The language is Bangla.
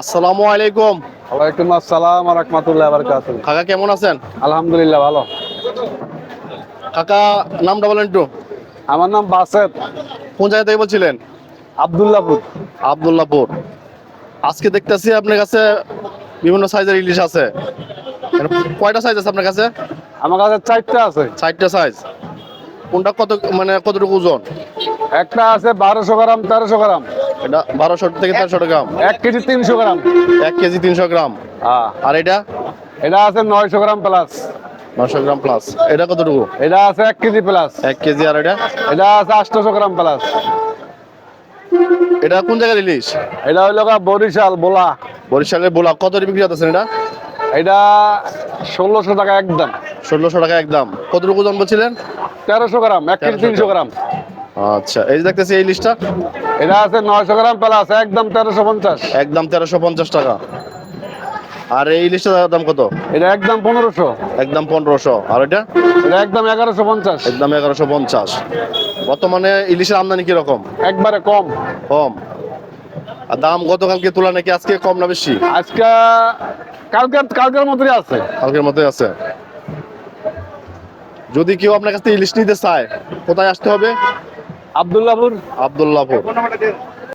আসসালামু আলাইকুম। ওয়ালাইকুম আসসালাম রহমতুল্লাহ বারকাতুহ। কাকা কেমন আছেন? আলহামদুলিল্লাহ ভালো। কাকা নামটা বলেন একটু। আমার নাম বাসেদ। কোন জায়গা থেকে বলছিলেন? আবদুল্লাহপুর। আবদুল্লাপুর আজকে দেখতেছি আপনার কাছে বিভিন্ন সাইজের ইলিশ আছে। কয়টা সাইজ আছে আপনার কাছে? আমার কাছে চারটা আছে। চারটা সাইজ। কোনটা কত মানে কতটুকু ওজন? একটা আছে বারোশো গ্রাম তেরোশো গ্রাম। এটা বারোশো থেকে তেরোশো গ্রাম এক কেজি তিনশো গ্রাম। এক কেজি তিনশো গ্রাম। আর এটা? এটা আছে নয়শো গ্রাম প্লাস। নশো গ্রাম প্লাস। এটা কতটুকু? এটা আছে এক কেজি প্লাস। এক কেজি আর এটা? এটা আছে আটশোশো গ্রাম প্লাস। এটা কোন জায়গার ইলিশ এটা হইল বরিশাল বোলা। বরিশালের বোলা। কত বিক্রি হতেছেন এটা? এটা ষোলোশো টাকা একদম। ষোলোশো টাকা একদম। কতটুকু ওজন বলছিলেন? তেরোশো গ্রাম এক কেজি তিনশো গ্রাম। আচ্ছা এই দেখতেছি এই লিস্টটা এটা আছে নয়শো গ্রাম প্লাস একদম তেরোশো পঞ্চাশ। একদম তেরোশো পঞ্চাশ টাকা। আর এই লিস্টটার দাম কত? এটা একদম পনেরোশো। একদম পনেরোশো। আর এটা? এটা একদম এগারোশো পঞ্চাশ। একদম এগারোশো পঞ্চাশ। বর্তমানে ইলিশের আমদানি কীরকম? একবারে কম। কম। আর দাম গতকালকে তুলা নাকি আজকে কম না বেশি? আজকে কালকের কালকের মতোই আছে। কালকের মতোই আছে। যদি কেউ আপনার কাছ থেকে ইলিশ নিতে চায় কোথায় আসতে হবে? আবদুল্লাপুর আবদুল্লাপুর